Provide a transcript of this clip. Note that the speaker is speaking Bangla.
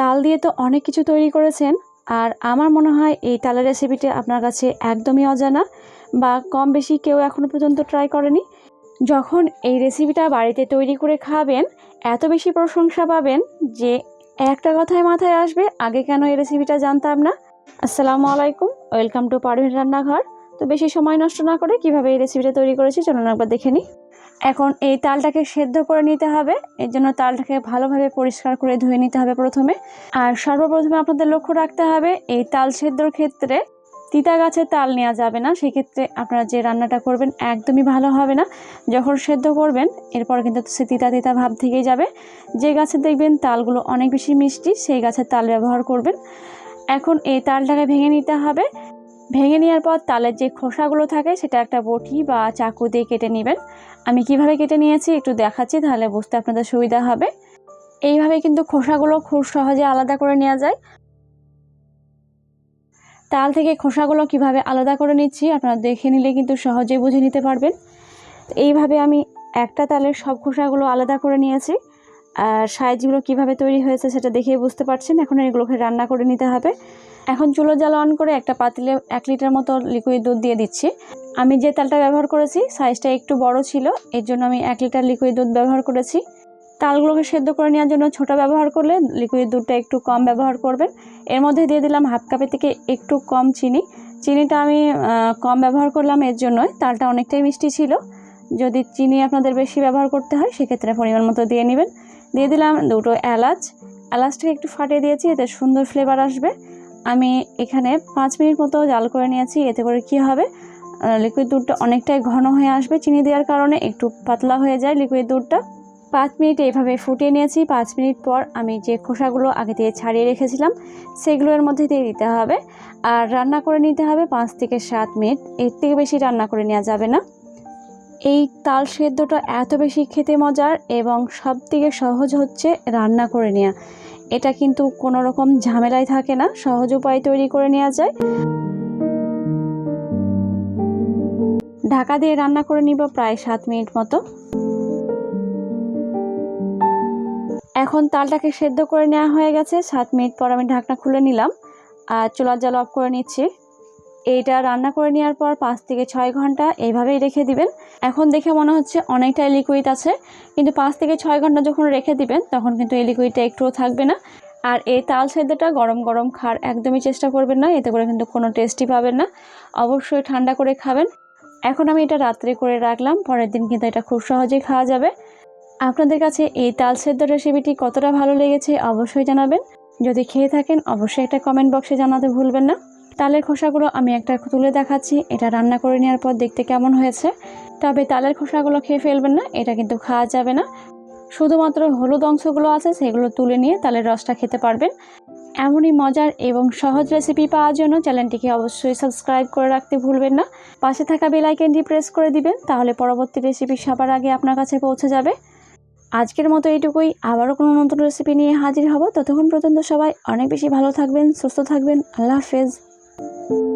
তাল দিয়ে তো অনেক কিছু তৈরি করেছেন, আর আমার মনে হয় এই তালের রেসিপিটা আপনার কাছে একদমই অজানা বা কম বেশি কেউ এখনও পর্যন্ত ট্রাই করেনি। যখন এই রেসিপিটা বাড়িতে তৈরি করে খাবেন, এত বেশি প্রশংসা পাবেন যে একটা কথাই মাথায় আসবে, আগে কেন এই রেসিপিটা জানতাম না। আসসালামু আলাইকুম, ওয়েলকাম টু পারভিন রান্নাঘর। তো বেশি সময় নষ্ট না করে কীভাবে এই রেসিপিটা তৈরি করেছি চলুন একবার দেখে নিই। এখন এই তালটাকে সেদ্ধ করে নিতে হবে। এর জন্য তালটাকে ভালোভাবে পরিষ্কার করে ধুয়ে নিতে হবে প্রথমে। আর সর্বপ্রথমে আপনাদের লক্ষ্য রাখতে হবে, এই তাল সেদ্ধর ক্ষেত্রে তিতা গাছের তাল নেওয়া যাবে না। সেক্ষেত্রে আপনারা যে রান্নাটা করবেন একদমই ভালো হবে না। যখন সেদ্ধ করবেন, এরপর কিন্তু সে তিতা তিতা ভাব থেকেই যাবে। যে গাছে দেখবেন তালগুলো অনেক বেশি মিষ্টি, সেই গাছের তাল ব্যবহার করবেন। এখন এই তালটাকে ভেঙে নিতে হবে। ভেঙে নেওয়ার পর তালের যে খোসাগুলো থাকে, সেটা একটা বটি বা চাকু দিয়ে কেটে নেবেন। আমি কীভাবে কেটে নিয়েছি একটু দেখাচ্ছি, তাহলে বুঝতে আপনাদের সুবিধা হবে। এইভাবে কিন্তু খোসাগুলো খুব সহজে আলাদা করে নেওয়া যায়। তাল থেকে খোসাগুলো কীভাবে আলাদা করে নিচ্ছি, আপনারা দেখে নিলে কিন্তু সহজেই বুঝে নিতে পারবেন। এইভাবে আমি একটা তালের সব খোসাগুলো আলাদা করে নিয়েছি। আর সাইজগুলো কীভাবে তৈরি হয়েছে, সেটা দেখেই বুঝতে পারছেন। এখন এগুলোকে রান্না করে নিতে হবে। এখন চুলো জ্বালা অন করে একটা পাতিলে এক লিটার মতো লিকুইড দুধ দিয়ে দিচ্ছি। আমি যে তালটা ব্যবহার করেছি সাইজটা একটু বড় ছিল, এর জন্য আমি এক লিটার লিকুইড দুধ ব্যবহার করেছি। তালগুলোকে সেদ্ধ করে নেওয়ার জন্য ছোট ব্যবহার করলে লিকুইড দুধটা একটু কম ব্যবহার করবেন। এর মধ্যে দিয়ে দিলাম হাফ কাপের থেকে একটু কম চিনি। চিনিটা আমি কম ব্যবহার করলাম, এর জন্যই তালটা অনেকটাই মিষ্টি ছিল। যদি চিনি আপনাদের বেশি ব্যবহার করতে হয়, সেক্ষেত্রে পরিমাণ মতো দিয়ে নেবেন। দিয়ে দিলাম দুটো এলাচ। এলাচটাকে একটু ফাটিয়ে দিয়েছি, এতে সুন্দর ফ্লেভার আসবে। আমি এখানে পাঁচ মিনিট মতো জাল করে নিয়েছি, এতে করে কি হবে? লিকুইড দুধটা অনেকটাই ঘন হয়ে আসবে। চিনি দেওয়ার কারণে একটু পাতলা হয়ে যায় লিকুইড দুধটা। পাঁচ মিনিট এইভাবে ফুটিয়ে নিয়েছি। পাঁচ মিনিট পর আমি যে খোসাগুলো আগে দিয়ে ছাড়িয়ে রেখেছিলাম সেগুলো এর মধ্যে দিয়ে দিতে হবে। আর রান্না করে নিতে হবে পাঁচ থেকে সাত মিনিট। এর থেকে বেশি রান্না করে নেওয়া যাবে না। এই তাল সেদ্ধটা এত বেশি খেতে মজার এবং সব থেকে সহজ হচ্ছে রান্না করে নেওয়া এটা কিন্তু কোনো রকম ঝামেলায় থাকে না, সহজ উপায় তৈরি করে নেওয়া যায়। ঢাকা দিয়ে রান্না করে নিব প্রায় সাত মিনিট মতো। এখন তালটাকে সেদ্ধ করে নেওয়া হয়ে গেছে, সাত মিনিট পর আমি ঢাকনা খুলে নিলাম। আর চুলার জল অফ করে নিচ্ছি। এইটা রান্না করে নেওয়ার পর পাঁচ থেকে ছয় ঘণ্টা এইভাবেই রেখে দিবেন। এখন দেখে মনে হচ্ছে অনেকটাই লিকুইড আছে, কিন্তু পাঁচ থেকে ছয় ঘণ্টা যখন রেখে দিবেন, তখন কিন্তু এই লিকুইডটা একটুও থাকবে না। আর এই তাল সেদ্ধটা গরম গরম খাওয়ার একদমই চেষ্টা করবেন না, এতে করে কিন্তু কোনো টেস্টই পাবেন না। অবশ্যই ঠান্ডা করে খাবেন। এখন আমি এটা রাত্রে করে রাখলাম, পরের দিন কিন্তু এটা খুব সহজেই খাওয়া যাবে। আপনাদের কাছে এই তাল সেদ্ধ রেসিপিটি কতটা ভালো লেগেছে অবশ্যই জানাবেন। যদি খেয়ে থাকেন, অবশ্যই একটা কমেন্ট বক্সে জানাতে ভুলবেন না। তালের খোসাগুলো আমি একটা তুলে দেখাচ্ছি। এটা রান্না করে নেওয়ার পর দেখতে কেমন হয়েছে। তবে তালের খোসাগুলো খেয়ে ফেলবেন না, এটা কিন্তু খাওয়া যাবে না। শুধুমাত্র হলুদ অংশগুলো আছে, সেগুলো তুলে নিয়ে তালের রসটা খেতে পারবেন। এমনই মজার এবং সহজ রেসিপি পাওয়ার জন্য চ্যানেলটিকে অবশ্যই সাবস্ক্রাইব করে রাখতে ভুলবেন না। পাশে থাকা বেল আইকনটি প্রেস করে দিবেন, তাহলে পরবর্তী রেসিপি সবার আগে আপনার কাছে পৌঁছে যাবে। আজকের মতো এইটুকুই। আবারও কোনো নতুন রেসিপি নিয়ে হাজির হব। ততক্ষণ পর্যন্ত সবাই অনেক বেশি ভালো থাকবেন, সুস্থ থাকবেন। আল্লাহ হাফেজ। Thank you.